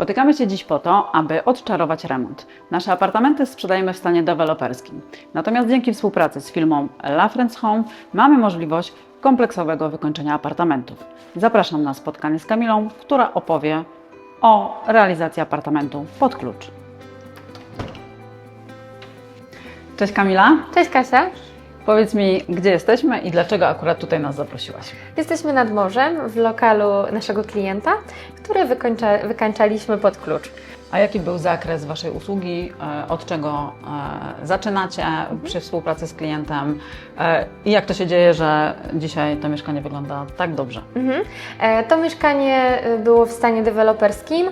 Spotykamy się dziś po to, aby odczarować remont. Nasze apartamenty sprzedajemy w stanie deweloperskim. Natomiast dzięki współpracy z firmą La Friends Home mamy możliwość kompleksowego wykończenia apartamentów. Zapraszam na spotkanie z Kamilą, która opowie o realizacji apartamentu pod klucz. Cześć Kamila, Cześć Kasia. Powiedz mi, gdzie jesteśmy i dlaczego akurat tutaj nas zaprosiłaś? Jesteśmy nad morzem w lokalu naszego klienta, który wykończa, wykańczaliśmy pod klucz. A jaki był zakres Waszej usługi? e, Od czego e, zaczynacie przy współpracy z klientem? E, I jak to się dzieje, że dzisiaj to mieszkanie wygląda tak dobrze? Mhm. To mieszkanie było w stanie deweloperskim.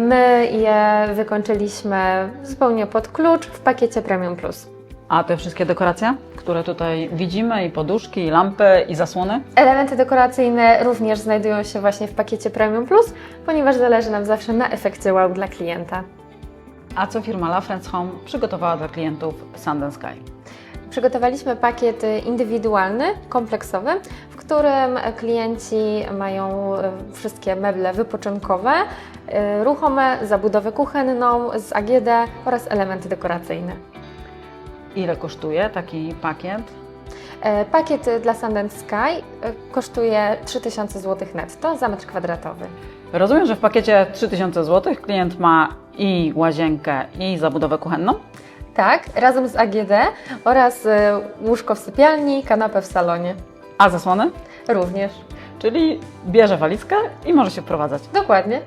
My je wykończyliśmy zupełnie pod klucz w pakiecie Premium Plus. A te wszystkie dekoracje, które tutaj widzimy, i poduszki, i lampy, i zasłony? Elementy dekoracyjne również znajdują się właśnie w pakiecie Premium Plus, ponieważ zależy nam zawsze na efekcie wow dla klienta. A co firma La Friends Home przygotowała dla klientów Sand and Sky? Przygotowaliśmy pakiet indywidualny, kompleksowy, w którym klienci mają e, wszystkie meble wypoczynkowe, e, ruchome, zabudowę kuchenną z AGD oraz elementy dekoracyjne. Ile kosztuje taki pakiet? E, Pakiet dla Sand and Sky e, kosztuje 3000 zł netto za metr kwadratowy. Rozumiem, że w pakiecie 3000 zł klient ma i łazienkę, i zabudowę kuchenną? Tak, razem z AGD oraz e, łóżko w sypialni, kanapę w salonie. A zasłony? Również. Czyli bierze walizkę i może się wprowadzać. Dokładnie.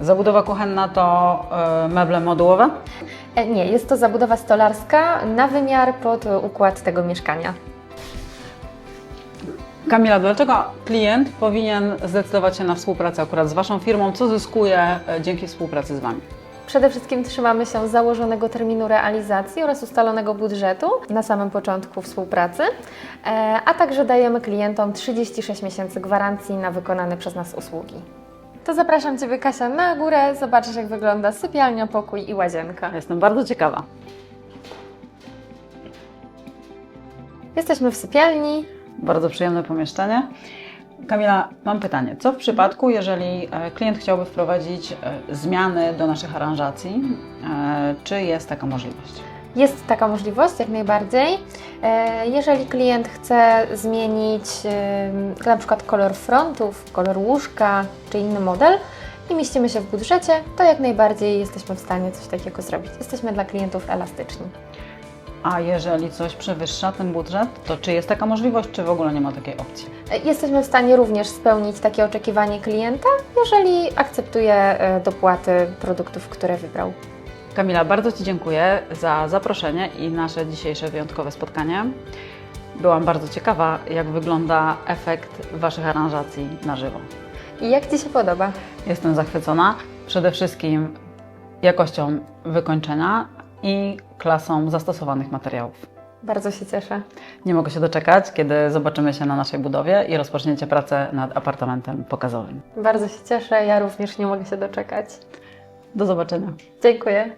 Zabudowa kuchenna to meble modułowe? E, Nie, jest to zabudowa stolarska na wymiar pod e, układ tego mieszkania. Kamila, dlaczego klient powinien zdecydować się na współpracę akurat z Waszą firmą? Co zyskuje y, dzięki współpracy z Wami? Przede wszystkim trzymamy się założonego terminu realizacji oraz ustalonego budżetu na samym początku współpracy, e, a także dajemy klientom 36 miesięcy gwarancji na wykonane przez nas usługi. To zapraszam Ciebie, Kasia, na górę. Zobaczysz, jak wygląda sypialnia, pokój i łazienka. Jestem bardzo ciekawa. Jesteśmy w sypialni. Bardzo przyjemne pomieszczenie. Kamila, mam pytanie. Co w przypadku, jeżeli e, klient chciałby wprowadzić e, zmiany do naszych aranżacji? E, Czy jest taka możliwość? Jest taka możliwość, jak najbardziej. E, Jeżeli klient chce zmienić na przykład kolor frontów, kolor łóżka czy inny model i mieścimy się w budżecie, to jak najbardziej jesteśmy w stanie coś takiego zrobić. Jesteśmy dla klientów elastyczni. A jeżeli coś przewyższa ten budżet, to czy jest taka możliwość, czy w ogóle nie ma takiej opcji? E, Jesteśmy w stanie również spełnić takie oczekiwanie klienta, jeżeli akceptuje e, dopłaty produktów, które wybrał. Kamila, bardzo Ci dziękuję za zaproszenie i nasze dzisiejsze wyjątkowe spotkanie. Byłam bardzo ciekawa, jak wygląda efekt Waszych aranżacji na żywo. I jak Ci się podoba? Jestem zachwycona przede wszystkim jakością wykończenia i klasą zastosowanych materiałów. Bardzo się cieszę. Nie mogę się doczekać, kiedy zobaczymy się na naszej budowie i rozpoczniecie pracę nad apartamentem pokazowym. Bardzo się cieszę, ja również nie mogę się doczekać. Do zobaczenia. Dziękuję.